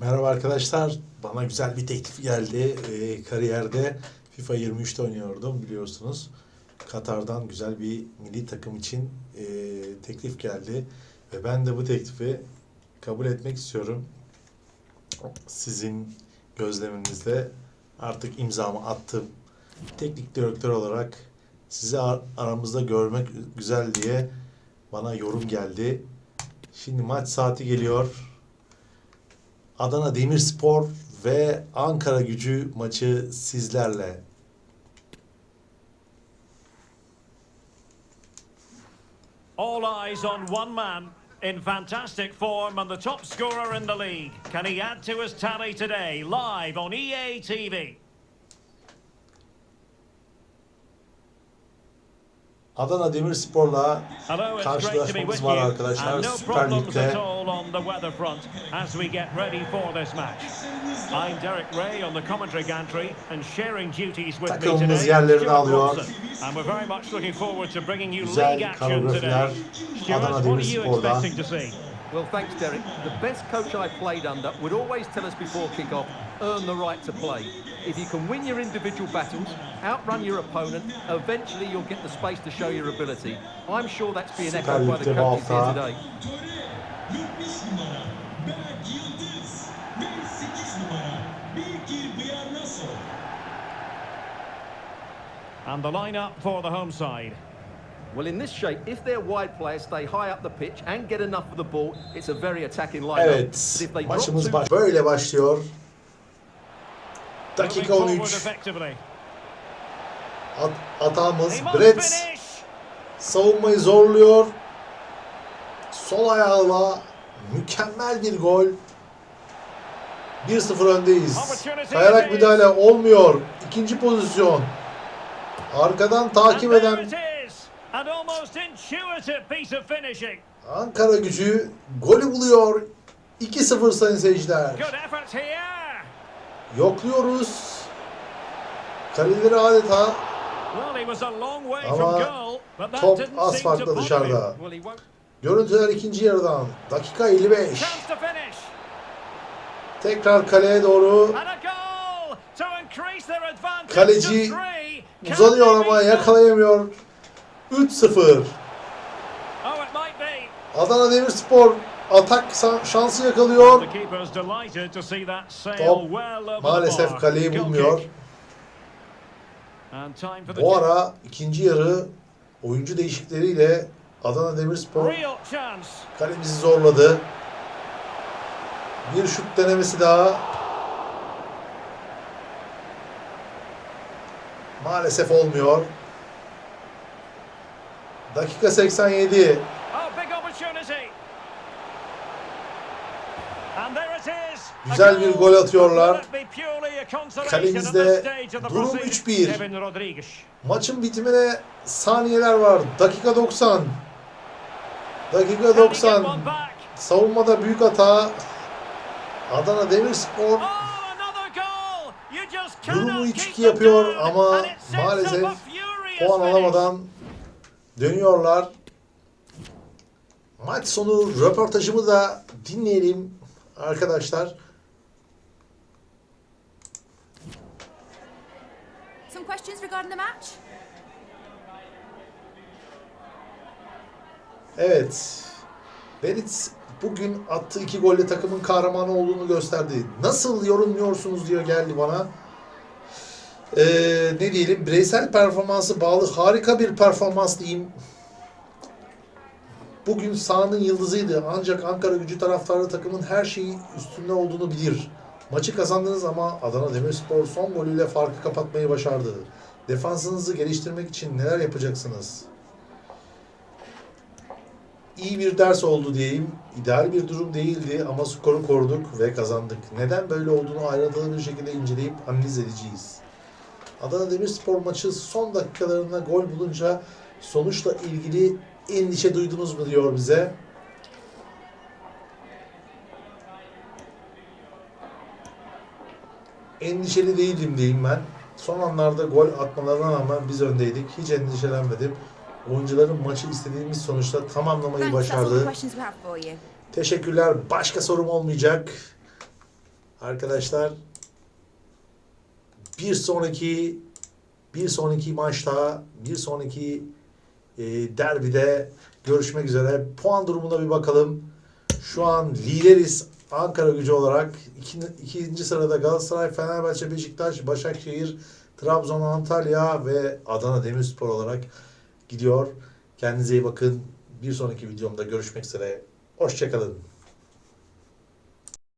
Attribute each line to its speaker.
Speaker 1: Merhaba arkadaşlar. Bana güzel bir teklif geldi. Ee, kariyerde FIFA 23'te oynuyordum biliyorsunuz. Katar'dan güzel bir milli takım için e, teklif geldi. Ve ben de bu teklifi kabul etmek istiyorum. Sizin gözleminizde artık imzamı attım. Teknik direktör olarak sizi ar- aramızda görmek güzel diye bana yorum geldi. Şimdi maç saati geliyor. Adana Demirspor ve Ankara Gücü maçı sizlerle.
Speaker 2: All eyes on one man in fantastic form and the top scorer in the league. Can he add to his tally today? Live on EA TV.
Speaker 1: Adana Demirspor'la
Speaker 2: Hello, it's great to be
Speaker 1: karşılaşmamız
Speaker 2: with
Speaker 1: var
Speaker 2: you.
Speaker 1: arkadaşlar
Speaker 2: And no
Speaker 1: Süper
Speaker 2: problems at
Speaker 1: Lig'de.
Speaker 2: all on the weather front as we get ready for this match. I'm Derek Ray on the commentary gantry and sharing duties with me
Speaker 1: Takımımız yerlerini alıyor. Güzel koreografiler. Adana Demirspor'da.
Speaker 2: Expecting to see?
Speaker 3: Well, thanks, Derek. The best coach I played under would always tell us before kick-off, earn the right to play. If you can win your individual battles, outrun your opponent, eventually you'll get the space to show your ability. I'm sure that's being echoed by the coaches here today.
Speaker 2: And the lineup for the home side.
Speaker 3: Well, in this shape, if their wide players stay high up the pitch and get enough of the ball, it's a very attacking lineup.
Speaker 1: Evet, maçımız baş böyle başlıyor. Dakika
Speaker 2: Moving forward
Speaker 1: 13.
Speaker 2: effectively.
Speaker 1: At atağımız Brett savunmayı zorluyor. Sol ayağıyla mükemmel bir gol. 1-0 öndeyiz. Kayarak müdahale olmuyor. İkinci pozisyon. Arkadan takip eden.
Speaker 2: An almost intuitive piece of finishing.
Speaker 1: Ankara gücü golü buluyor. 2-0 sayın seyirciler.
Speaker 2: Good effort here.
Speaker 1: Yokluyoruz. Kaleleri adeta Ama top az farkla dışarıda. Görüntüler ikinci yarıdan. Dakika 55.
Speaker 2: Chance to finish.
Speaker 1: Tekrar kaleye doğru Kaleci uzanıyor ama yakalayamıyor. 3-0.
Speaker 2: Oh, it might be.
Speaker 1: Adana Demirspor atak şansı yakalıyor. Top maalesef kaleyi bulmuyor. Bu ara ikinci yarı oyuncu değişikleriyle Adana Demirspor kalemizi zorladı. Bir şut denemesi daha. Maalesef olmuyor.
Speaker 2: İs. A
Speaker 1: Güzel bir gol atıyorlar. Kalemizde durum
Speaker 2: proceedings?
Speaker 1: 3-1.
Speaker 2: Kevin Rodriguez.
Speaker 1: Maçın bitimine saniyeler var. Dakika 90. Dakika
Speaker 2: Can he get
Speaker 1: 90.
Speaker 2: one back?
Speaker 1: Savunmada büyük hata. Adana Demirspor
Speaker 2: Oh,
Speaker 1: Durumu
Speaker 2: keep
Speaker 1: 3-2
Speaker 2: them
Speaker 1: yapıyor ama maalesef puan alamadan dönüyorlar. Maç sonu röportajımı da dinleyelim arkadaşlar.
Speaker 4: Some questions regarding the match?
Speaker 1: Evet. Berit bugün attığı iki golle takımın kahramanı olduğunu gösterdi. Nasıl yorumluyorsunuz diyor geldi bana. Ee, ne diyelim bireysel performansı bağlı harika bir performans diyeyim. Bugün sahanın yıldızıydı ancak Ankara gücü taraftarı takımın her şeyi üstünde olduğunu bilir. Maçı kazandınız ama Adana Demirspor son golüyle farkı kapatmayı başardı. Defansınızı geliştirmek için neler yapacaksınız? iyi bir ders oldu diyeyim. İdeal bir durum değildi ama skoru koruduk ve kazandık. Neden böyle olduğunu ayrıntılı bir şekilde inceleyip analiz edeceğiz. Adana Demirspor maçı son dakikalarında gol bulunca sonuçla ilgili endişe duydunuz mu diyor bize. Endişeli değildim diyeyim ben. Son anlarda gol atmalarına rağmen biz öndeydik. Hiç endişelenmedim. Oyuncuların maçı istediğimiz sonuçta tamamlamayı başardı. Teşekkürler. Başka sorum olmayacak. Arkadaşlar bir sonraki bir sonraki maçta bir sonraki e, derbide görüşmek üzere. Puan durumuna bir bakalım. Şu an lideriz Ankara gücü olarak. İkinci, ikinci sırada Galatasaray, Fenerbahçe, Beşiktaş, Başakşehir, Trabzon, Antalya ve Adana Demirspor olarak gidiyor. Kendinize iyi bakın. Bir sonraki videomda görüşmek üzere. Hoşçakalın.